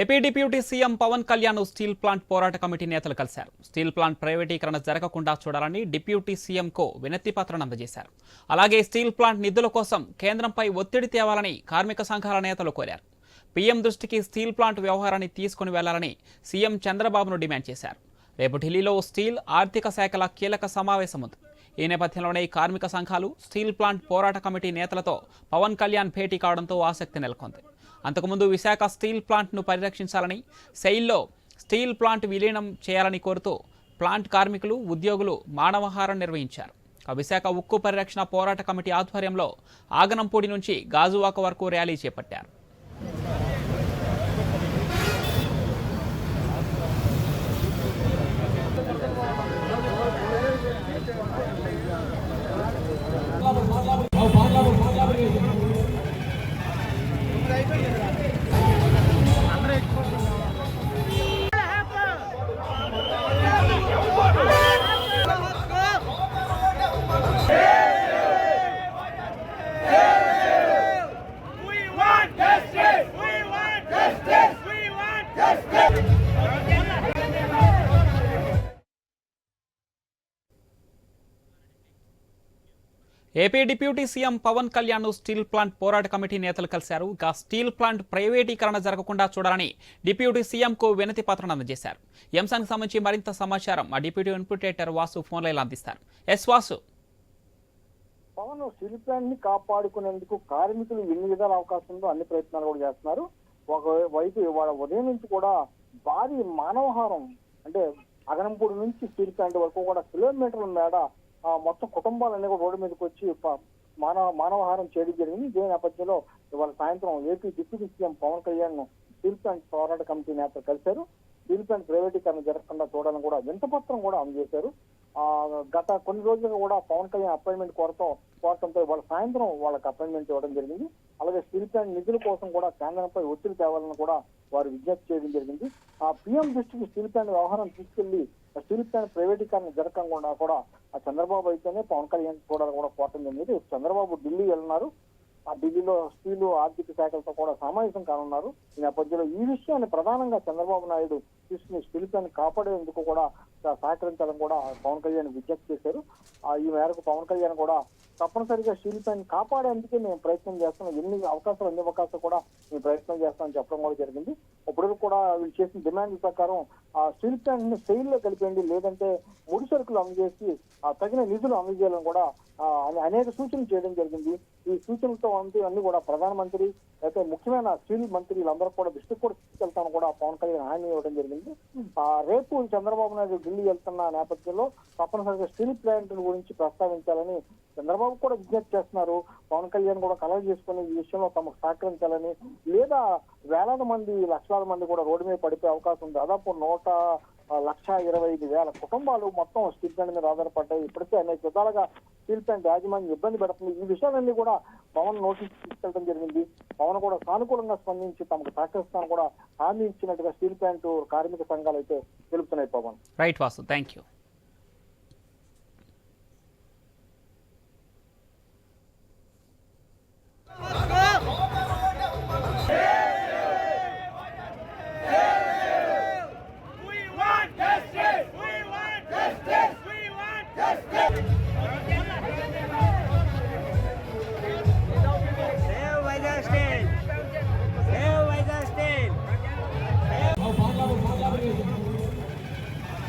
AP deputy CM Pawan Kalyan steel plant పోరాట committee నేతలు కలిశారు. స్టీల్ ప్లాంట్ ప్రైవేటీకరణ జరగకుండా చూడాలని డిప్యూటీ సీఎంకు వినతి పత్రం అందజేశారు. అలాగే స్టీల్ ప్లాంట్ నిధుల కోసం కేంద్రంపై ఒత్తిడి తేవాలని కార్మిక సంఘాల నేతలు కోరారు. పీఎం దృష్టికి స్టీల్ ప్లాంట్ వ్యవహారాన్ని తీసుకుని వెళ్ళాలని సీఎం చంద్రబాబును డిమాండ్ చేశారు. రేపు ఢిల్లీలో స్టీల్ ఆర్థిక శాఖల కీలక సమావేశం ఉంది. ఈ నేపథ్యంలోనే కార్మిక సంఘాలు స్టీల్ ప్లాంట్ పోరాట కమిటీ నేతలతో పవన్ కళ్యాణ్ భేటీ కావడంతో ఆసక్తి నెలకొంది. అంతకుముందు విశాఖ స్టీల్ ప్లాంట్ను పరిరక్షించాలని సెయిల్లో స్టీల్ ప్లాంట్ విలీనం చేయాలని కోరుతూ ప్లాంట్ కార్మికులు ఉద్యోగులు మానవహారం నిర్వహించారు. ఆ విశాఖ ఉక్కు పరిరక్షణ పోరాట కమిటీ ఆధ్వర్యంలో ఆగనంపూడి నుంచి గాజువాక వరకు ర్యాలీ చేపట్టారు. AP deputy CM Pawan Kalyan steel plant పోరాట కమిటీ నేతలు కలిశారు. ఇక స్టీల్ ప్లాంట్ ప్రైవేటీకరణ జరగకుండా చూడాలని డిప్యూటీ సీఎంకు వినతి పత్రం అందజేశారు. ఈ అంశానికి సంబంధించి మరింత సమాచారం మా డిప్యూటీ ఇన్పుటేటర్ వాసు ఫోన్లో అందిస్తారు. ఎస్ వాసు. పవన్ స్టీల్ ప్లాంట్ని కాపాడుకునేందుకు కార్మికులు ఎన్ని విధాల అవకాశం ఉందో అన్ని ప్రయత్నాలు కూడా చేస్తున్నారు. ఒక వైపు ఇవాళ ఉదయం నుంచి కూడా భారీ మానవహారం అంటే అగనంపూడి నుంచి స్టీల్ ప్లాంట్ వరకు కూడా కిలోమీటర్ల మేడ ఆ, మొత్తం కుటుంబాలన్నీ కూడా రోడ్డు మీదకి వచ్చి ప- మానవ మానవహారం చేయడం జరిగింది. ఇదే నేపథ్యంలో ఇవాళ సాయంత్రం AP deputy CM Pawan Kalyan steel plant పోరాట కమిటీ నేతలు కలిశారు. స్టీల్ ప్లాంట్ ప్రైవేటీకరణ జరగకుండా చూడాలని కూడా వింతపత్రం కూడా అందజేశారు. ఆ గత కొన్ని రోజులుగా కూడా పవన్ కళ్యాణ్ అపాయింట్మెంట్ కోరటం కోరటంతో వాళ్ళ సాయంత్రం వాళ్ళకి అపాయింట్మెంట్ ఇవ్వడం జరిగింది. అలాగే స్టీల్ అండ్ నిధుల కోసం కూడా కేంద్రంపై ఒత్తిడి తేవాలని కూడా వారు విజ్ఞప్తి చేయడం జరిగింది. ఆ పీఎం దృష్టికి స్టీల్ ప్లాంట్ వ్యవహారం తీసుకెళ్ళి ఆ స్టీల్ ప్లాంట్ ప్రైవేటీకరణ జరగకుండా కూడా ఆ చంద్రబాబు అయితేనే పవన్ కళ్యాణ్ చూడాలని కూడా కోరటం జరిగింది. చంద్రబాబు ఢిల్లీ వెళ్ళినారు. ఆ ఢిల్లీలో స్టీలు ఆర్థిక శాఖలతో కూడా సమావేశం కానున్నారు. ఈ నేపథ్యంలో ఈ విషయాన్ని ప్రధానంగా చంద్రబాబు నాయుడు తీసుకుని స్టీల్ ప్లాంట్ కాపాడేందుకు కూడా సహకరించాలని కూడా పవన్ కళ్యాణ్ విజ్ఞప్తి చేశారు. ఆ ఈ మేరకు పవన్ కళ్యాణ్ కూడా తప్పనిసరిగా స్టీల్ కాపాడేందుకే మేము ప్రయత్నం చేస్తున్నాం. ఎన్ని అవకాశాలు ఎన్ని అవకాశాలు కూడా మేము ప్రయత్నం చేస్తామని చెప్పడం కూడా జరిగింది. ఇప్పుడు కూడా వీళ్ళు చేసిన డిమాండ్ ప్రకారం ఆ స్టీల్ ప్లాంట్ని సెయిల్లో కలిపేయండి లేదంటే ముడి సరుకులు అందజేసి ఆ తగిన నిధులు అందజేయాలని కూడా అనేక సూచనలు చేయడం జరిగింది. ఈ సూచనలతో అన్ని కూడా ప్రధానమంత్రి అయితే ముఖ్యమైన స్టీల్ మంత్రులందరూ కూడా దృష్టికి కూడా తీసుకెళ్తాను కూడా పవన్ కళ్యాణ్ హామీ ఇవ్వడం జరిగింది. ఆ రేపు చంద్రబాబు నాయుడు ఢిల్లీ వెళ్తున్న నేపథ్యంలో తప్పనిసరిగా స్టీల్ ప్లాంట్ గురించి ప్రస్తావించాలని చంద్రబాబు కూడా విజ్ఞప్తి చేస్తున్నారు. పవన్ కళ్యాణ్ కూడా కలవ చేసుకుని ఈ విషయంలో తమకు సహకరించాలని లేదా వేలాది మంది లక్షలాది మంది కూడా రోడ్డు మీద పడిపోయే అవకాశం ఉంది. దాదాపు నూట లక్ష ఇరవై ఐదు వేల కుటుంబాలు మొత్తం స్టీల్ ప్లాంట్ మీద ఆధారపడ్డాయి. ఇప్పటికే అనేక విధాలుగా స్టీల్ ప్లాంట్ యాజమాన్యం ఇబ్బంది పెడుతుంది. ఈ విషయాలన్నీ కూడా పవన్ నోటీస్ తీసుకెళ్ళడం జరిగింది. పవన్ కూడా సానుకూలంగా స్పందించి తమకు సహకరిస్తాను కూడా హామీ ఇచ్చినట్టుగా స్టీల్ ప్లాంట్ కార్మిక సంఘాలు అయితే తెలుపుతున్నాయి Pawan. Right Vasu thank you